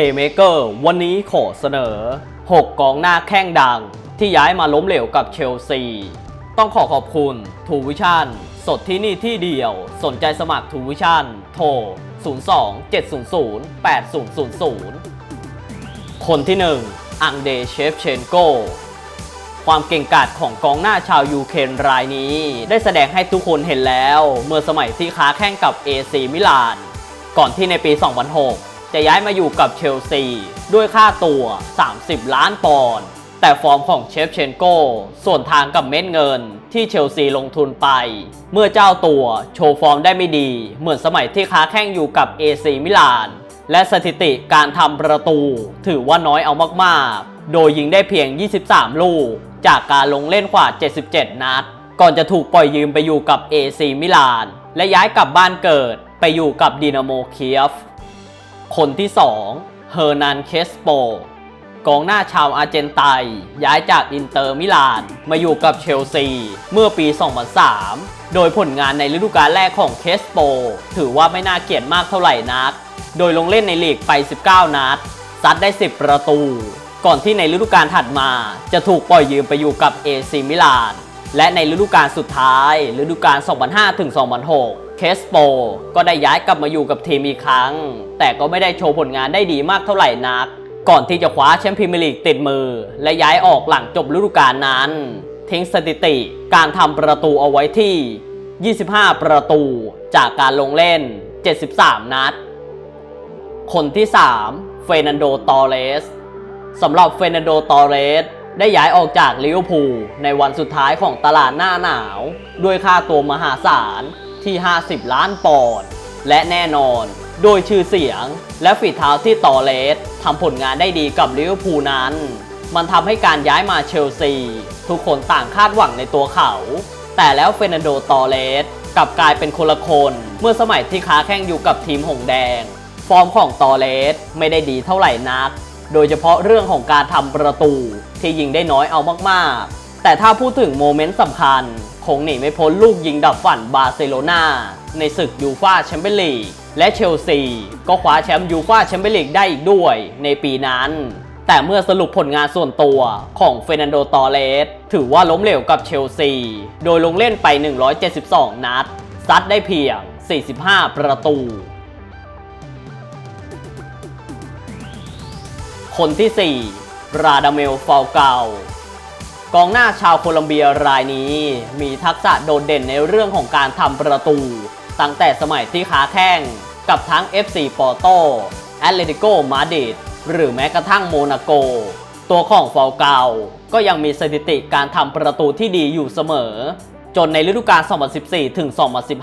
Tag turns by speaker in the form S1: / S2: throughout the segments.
S1: Playmaker วันนี้ขอเสนอ 6 กองหน้าแข้งดัง ที่ย้ายมาล้มเหลวกับเชลซี ต้องขอขอบคุณทูวิชั่นสดที่นี่ที่เดียว สนใจสมัครทูวิชั่นโทร 02 700 8000 คนที่ 1 อังเดเชฟเชนโก ความเก่งกาจของกองหน้าชาวยูเครนรายนี้ ได้แสดงให้ทุกคนเห็นแล้ว เมื่อสมัยที่ค้าแข่งกับ AC มิลาน ก่อนที่ในปี 2006 จะย้ายมาอยู่กับเชลซี ด้วยค่าตัว 30 ล้านปอนด์แต่ฟอร์มของเชฟเชนโกส่วนทางกับเม็ดเงินที่เชลซีลงทุนไป เมื่อเจ้าตัวโชว์ฟอร์มได้ไม่ดี เหมือนสมัยที่ค้าแข่งอยู่กับ AC มิลาน และสถิติการทำประตู ถือว่าน้อยเอามากๆ โดยยิงได้เพียง 23 ลูก จากการลงเล่นกว่า 77 นัด ก่อนจะถูกปล่อยยืมไปอยู่กับ AC มิลาน และย้ายกลับบ้านเกิดไปอยู่กับดินาโมเคียฟ คนที่ 2 เฮอร์นันเคสโป กองหน้าชาวอาร์เจนไตน์ย้ายจากอินเตอร์มิลานมาอยู่กับเชลซี เมื่อปี 2003 โดยผลงานในฤดูกาลแรกของเคสโป ถือว่าไม่น่าเกลียดมากเท่าไหร่นัก โดยลงเล่นในลีกไป 19 นัด ซัดได้ 10 ประตู ก่อนที่ในฤดูกาลถัดมา จะถูกปล่อยยืมไปอยู่กับ AC มิลาน และในฤดูกาลสุดท้ายฤดูกาล 2005-2006 เคสโปก็ได้ย้ายกลับมาอยู่กับทีมอีกครั้ง แต่ก็ไม่ได้โชว์ผลงานได้ดีมากเท่าไหร่นัก ก่อนที่จะคว้าแชมป์พรีเมียร์ลีกติดมือ และย้ายออกหลังจบฤดูกาลนั้น ทิ้งสถิติการทำประตูเอาไว้ที่ 25 ประตูจากการลงเล่น 73 นัด คนที่ 3 เฟรนันโด ตอเรสสำหรับเฟรนันโด ตอเรสได้ย้ายออกจากลิเวอร์พูลในวันสุดท้ายของตลาดหน้าหนาว ด้วยค่าตัวมหาศาล ที่ 50 ล้านปอนด์และแน่นอน โดยชื่อเสียงและฝีเท้าที่ตอเรสทำผลงานได้ดีกับลิเวอร์พูลนั้น มันทำให้การย้ายมาเชลซี ทุกคนต่างคาดหวังในตัวเขา แต่แล้วเฟรนันโดตอเรสกลับกลายเป็นคนละคนเมื่อสมัยที่ค้าแข่งอยู่กับทีมหงแดง ฟอร์มของตอเลสไม่ได้ดีเท่าไหร่นัก โดยเฉพาะเรื่องของการทำประตูที่ยิงได้น้อยเอามากๆ แต่ถ้าพูดถึงโมเมนต์สำคัญ คงหนีไม่พ้นลูกยิงดับฝันบาร์เซโลนาในศึกยูฟาแชมเปี้ยนลีกและเชลซี ก็คว้าแชมป์ยูฟาแชมเปี้ยนลีกได้อีกด้วยในปีนั้น แต่เมื่อสรุปผลงานส่วนตัวของเฟรนันโด ตอเรส ถือว่าล้มเหลวกับเชลซี โดยลงเล่นไป 172 นัด ซัดได้เพียง 45 ประตู คนที่ 4 ราดาเมล ฟาลเกา กองหน้าชาวโคลัมเบียรายนี้ มีทักษะโดดเด่นในเรื่องของการทำประตู ตั้งแต่สมัยที่ค้าแข้งกับทั้ง FC ปอร์โตแอตเลติโกมาดริดหรือแม้กระทั่งโมนาโก ตัวของฟาลเกาก็ยังมีสถิติการทำประตูที่ดีอยู่เสมอ จนในฤดูกาล 2014 ถึง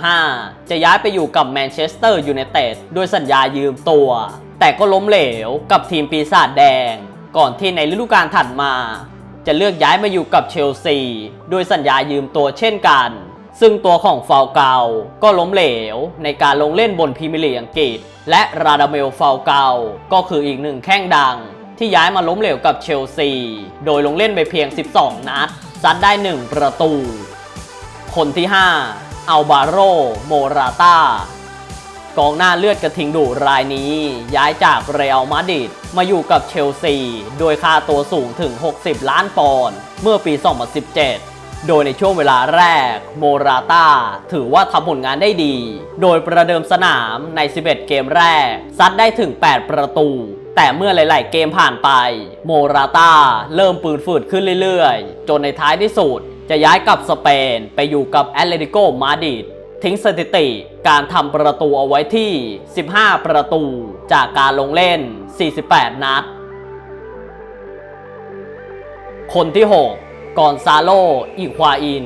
S1: 2015 จะย้ายไปอยู่กับแมนเชสเตอร์ยูไนเต็ดด้วยสัญญายืมตัว แต่ก็ล้มเหลวกับทีมปีศาจแดง ก่อนที่ในฤดูกาลถัดมา จะเลือกย้ายมาอยู่กับเชลซีโดยสัญญายืมตัวเช่นกัน ซึ่งตัวของฟาลเกาก็ล้มเหลวในการลงเล่นบนพรีเมียร์ลีกอังกฤษ และราดาเมลฟาลเกาก็คืออีกหนึ่งแข้งดัง ที่ย้ายมาล้มเหลวกับเชลซี โดยลงเล่นไปเพียง 12 นัดซัดได้ 1 ประตู คนที่ 5 อัลบาโร โมราตา กองหน้าเลือดกระทิงดุรายนี้ ย้ายจากเรอัลมาดริดมาอยู่กับเชลซี โดยค่าตัวสูงถึง 60 ล้านปอนด์เมื่อปี 2017 โดยในช่วงเวลาแรก โมราตาถือว่าทำผลงานได้ดี โดยประเดิมสนามใน 11 เกมแรก ซัดได้ถึง 8 ประตู แต่เมื่อหลาย ๆ เกมผ่านไป โมราตาเริ่มปืนฝืดขึ้นเรื่อย ๆ จนในท้ายที่สุด จะย้ายกลับสเปนไปอยู่กับแอตเลติโกมาดริด ทิ้งสถิติการทำประตูเอาไว้ที่ 15 ประตูจากการลงเล่น 48 นัด คนที่ 6 กอนซาโล อีควาอิน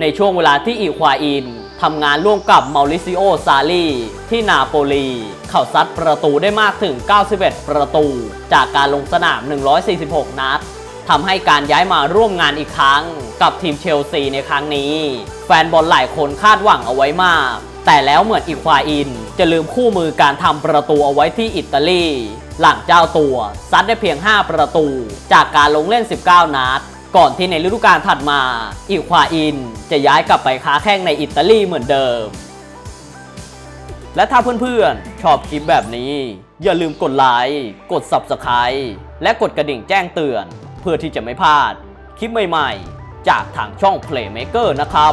S1: ในช่วงเวลาที่อีควาอินทำงานร่วมกับมาริซิโอ ซาลีที่นาโปลี เขาซัดประตูได้มากถึง 91 ประตู จากการลงสนาม 146 นัด ทำให้การย้ายมาร่วมงานอีกครั้ง กับทีมเชลซีในครั้งนี้ แฟนบอลหลายคนคาดหวังเอาไว้มาก แต่แล้วเหมือนอีควาอิน จะลืมคู่มือการทำประตูเอาไว้ที่อิตาลี หลังเจ้าตัวซัดได้เพียง 5 ประตู จากการลงเล่น 19 นัดก่อนที่ในฤดูกาลถัดมาอีควาอิน จะย้ายกลับไปค้าแข้งในอิตาลีเหมือนเดิม และถ้าเพื่อนๆ ชอบคลิปแบบนี้ อย่าลืมกดไลค์ กด Subscribe และกดกระดิ่งแจ้งเตือน เพื่อที่จะไม่พลาดคลิปใหม่ๆ จากทางช่อง Playmaker นะครับ